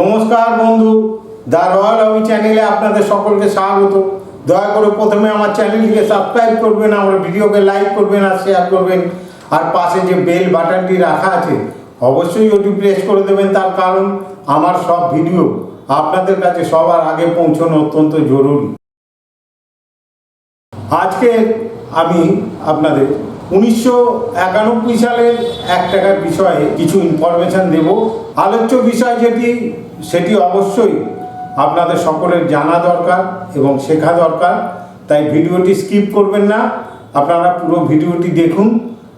নমস্কার বন্ধু, the royal অবি চ্যানেলে আপনাদের সকলকে স্বাগত। দয়া করে প্রথমে আমার চ্যানেলটিকে সাবস্ক্রাইব করবেন, আমার ভিডিওকে লাইক করবেন আর শেয়ার করবেন। আর পাশে যে বেল বাটনটি রাখা আছে, অবশ্যই ওটি প্রেস করে দেবেন। তার কারণ আমার সব ভিডিও আপনাদের কাছে সবার আগে পৌঁছানো অত্যন্ত জরুরি। আজকে আমি আপনাদের উনিশশো একানব্বই সালের এক টাকার বিষয়ে কিছু ইনফরমেশন দেব। আলোচ্য বিষয় যেটি সেটি অবশ্যই আপনাদের সকলের জানা দরকার এবং শেখা দরকার। তাই ভিডিওটি স্কিপ করবেন না। আপনারা পুরো ভিডিওটি দেখুন।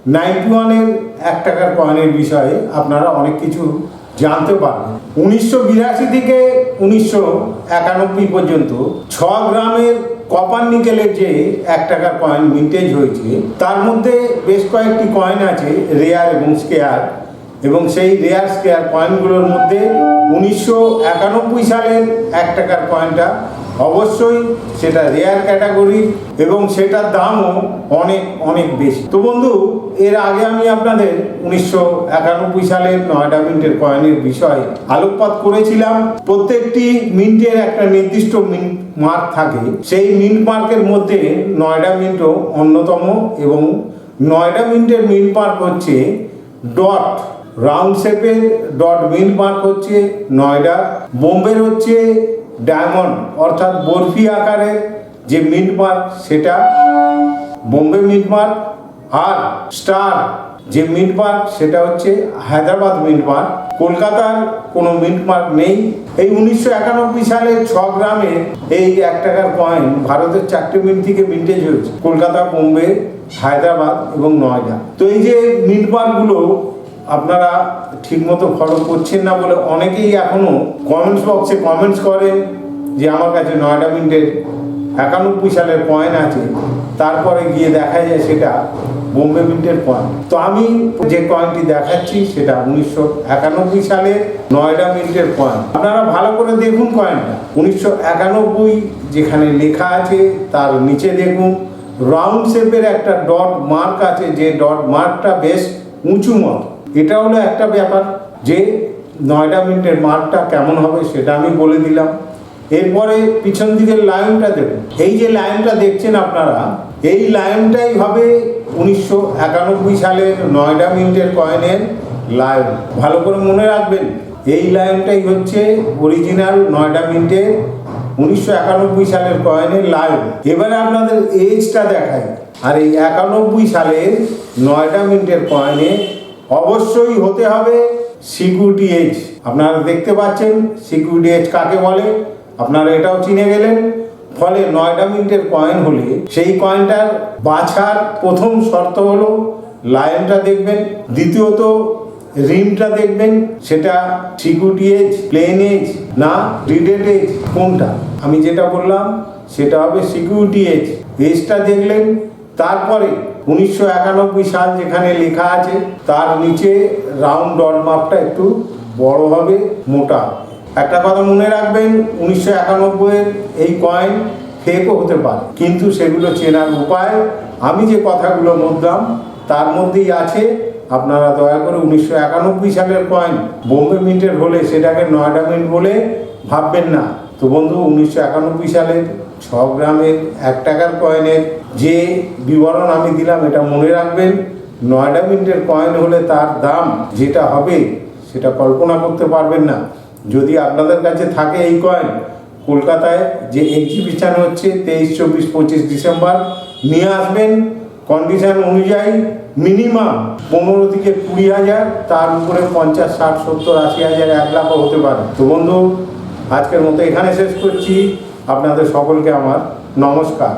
নাইনটি ওয়ানের এক টাকার কয়েনের বিষয়ে আপনারা অনেক কিছু জানতে পারবেন। উনিশশো বিরাশি থেকে উনিশশো একানব্বই পর্যন্ত ছ গ্রামের কপার নিকেলের যে এক টাকার কয়েন মিন্টেজ হয়েছে, তার মধ্যে বেশ কয়েকটি কয়েন আছে রেয়ার এবং স্কেয়ার এবং সেই রেয়ার স্কেয়ার কয়েনগুলোর মধ্যে উনিশশো একানব্বই সালের এক টাকার কয়েনটা অবশ্যই সেটা রেয়ার ক্যাটাগরি এবং সেটার দামও অনেক অনেক বেশি। তো বন্ধু, এর আগে আমি আপনাদের উনিশশো একানব্বই সালের নয়ডা মিন্টের কয়েনের বিষয়ে আলোকপাত করেছিলাম। প্রত্যেকটি মিন্টের একটা নির্দিষ্ট মিন্ট মার্ক থাকে। সেই মিন্ট মার্কের মধ্যে নয়ডা মিন্টও অন্যতম এবং নয়ডা মিন্টের মিন্ট মার্ক হচ্ছে ডট রাউন্ড শেপের ডট মিন্ট মার্ক হচ্ছে নয়ডা, বোম্বের হচ্ছে ডায়মন্ড, অর্থাৎ বরফি আকারের যে মিন্ট মার্ক সেটা বোম্বে মিন্ট মার্ক আর স্টার যে মিন্ট মার্ক সেটা হচ্ছে হায়দ্রাবাদ মিন্ট মার্ক কলকাতার কোনো মিন্ট মার্ক নেই। এই উনিশশো একানব্বই সালে ছ গ্রামে এই এক টাকার কয়েন ভারতের চারটে মিন্ট থেকে মিন্টেজ হয়েছে। কলকাতা, বোম্বে, হায়দ্রাবাদ এবং নয়ডা। তো এই যে মিন্ট মার্কগুলো আপনারা ঠিকমতো ফলো করছেন না বলে অনেকেই এখনও কমেন্টস বক্সে কমেন্টস করেন যে আমার কাছে নয়ডা মিন্টের একানব্বই সালের কয়েন আছে, তারপরে গিয়ে দেখা যায় সেটা বোম্বে মিন্টের কয়েন তো আমি যে কয়েনটি দেখাচ্ছি সেটা উনিশশো একানব্বই সালের নয়ডা মিন্টের কয়েন আপনারা ভালো করে দেখুন কয়েনটা উনিশশো একানব্বই যেখানে লেখা আছে তার নিচে দেখুন রাউন্ড শেপের একটা ডট মার্ক আছে, যে ডট মার্কটা বেশ উঁচু মত। এটা হলো একটা ব্যাপার যে নয়ডা মিনিটের মার্কটা কেমন হবে সেটা আমি বলে দিলাম। এরপরে পিছন দিকের লাইনটা দেখুন। এই যে লাইনটা দেখছেন আপনারা, এই লাইনটাই হবে উনিশশো একানব্বই সালের নয়ডা মিনিটের কয়েনের লাইন। ভালো করে মনে রাখবেন, এই লাইনটাই হচ্ছে অরিজিনাল নয়ডা মিনিটের উনিশশো একানব্বই সালের কয়েনের লাইন। এবারে আপনাদের এজটা দেখাই। আর এই একানব্বই সালের নয়ডা মিনিটের কয়েনে অবশ্যই হতে হবে সিকিউরিটি এজ আপনারা দেখতে পাচ্ছেন সিকিউরিটি এজ কাকে বলে? আপনারা এটাও চিনে গেলেন। ফলে নয়টা মিনিটের কয়েন হলে সেই কয়েনটার বাছার প্রথম শর্ত হলো লাইনটা দেখবেন। দ্বিতীয়ত রিমটা দেখবেন। সেটা সিকিউরিটি এজ প্লেন এজ না রিডেড এজ কোনটা? আমি যেটা বললাম, সেটা হবে সিকিউরিটি এজ এজটা দেখলেন। তারপরে উনিশশো একানব্বই সাল যেখানে লেখা আছে, তার নিচে রাউন্ড ডট মাপটা একটু বড় হবে, মোটা একটা কথা মনে রাখবেন, উনিশশো একানব্বইয়ের এই কয়েন ফেকও হতে পারে, কিন্তু সেগুলো চেনার উপায়, আমি যে কথাগুলো বললাম, তার মধ্যেই আছে, আপনারা দয়া করে উনিশশো একানব্বই সালের কয়েন বোম্বে মিন্টের হলে সেটাকে নয়ডা মিন্ট বলে ভাববেন না। তো বন্ধু, উনিশশো একানব্বই সালের ছ গ্রামের এক টাকার কয়েনের যে বিবরণ আমি দিলাম, এটা মনে রাখবেন, নয়ডা মিন্টের কয়েন হলে তার দাম যেটা হবে, সেটা কল্পনা করতে পারবেন না। যদি আপনাদের কাছে থাকে এই কয়েন কলকাতায় যে এক্সিবিশন হচ্ছে তেইশ, চব্বিশ, পঁচিশ ডিসেম্বর, নিয়ে আসবেন। কন্ডিশন অনুযায়ী মিনিমাম পনেরো থেকে কুড়ি হাজার, তার উপরে পঞ্চাশ, ষাট, সত্তর, আশি হাজার, এক লাখও হতে পারে। তো বন্ধু, আজকের মতো এখানে শেষ করছি। আপনাদের সকলকে আমার নমস্কার।